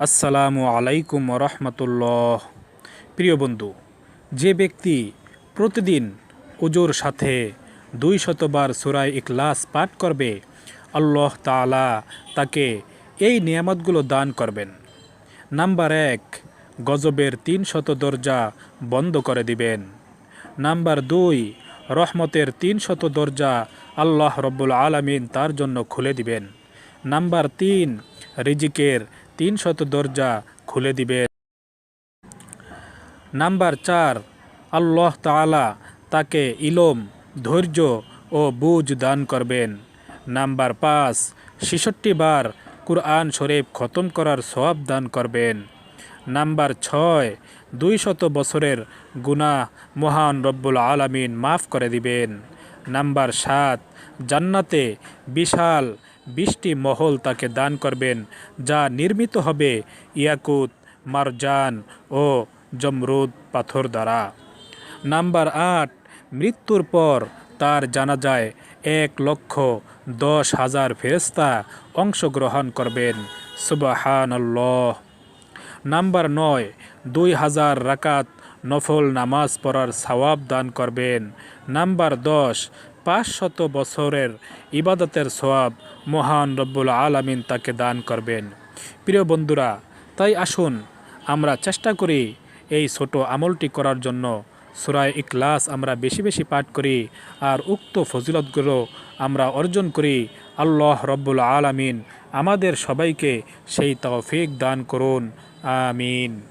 আসসালামু আলাইকুম রহমতুল্লাহ। প্রিয় বন্ধু, যে ব্যক্তি প্রতিদিন উজোর সাথে দুই শতবার সুরায় ইখলাস পাঠ করবে, আল্লাহ তাআলা তাকে এই নিয়ামতগুলো দান করবেন। নাম্বার এক, গজবের তিন শত দরজা বন্ধ করে দিবেন। নাম্বার দুই, রহমতের তিন শত দরজা আল্লাহ রব্বুল আলমিন তার জন্য খুলে দিবেন। নাম্বার তিন, রিজিকের তিন শত দরজা খুলে দিবেন নাম্বার চার, আল্লাহ তাআলা তাকে ইলম, ধৈর্য ও বুঝ দান করবেন। নাম্বার পাঁচ, ছেষট্টি বার কুরআন শরীফ খতম করার সওয়াব দান করবেন। নাম্বার ছয় দুই শত বছরের গুনাহ মহান রব্বুল আলামিন মাফ করে দিবেন। নাম্বার সাত, জান্নাতে বিশাল বিশটি মহল তাকে দান করবেন, যা নির্মিত হবে ইয়াকুত, মারজান ও জমরুদ পাথর দ্বারা। নাম্বার আট, মৃত্যুর পর তার জানা যায় এক লক্ষ দশ হাজার ফেরস্তা অংশগ্রহণ করবেন। সুবাহানল্লাহ। নাম্বার নয়, দুই হাজার রাকাত নফল নামাজ পড়ার সওয়াব দান করবেন। নাম্বার দশ, পাঁচশত বছরের ইবাদতের সওয়াব মহান রব্বুল আলামিন তাকে দান করবেন। প্রিয় বন্ধুরা, তাই আসুন আমরা চেষ্টা করি এই ছোট আমলটি করার জন্য। সুরায় ইখলাস আমরা বেশি বেশি পাঠ করি আর উক্ত ফজিলতগুলো আমরা অর্জন করি। আল্লাহ রব্বুল আলামিন আমাদের সবাইকে সেই তৌফিক দান করুন। আমিন।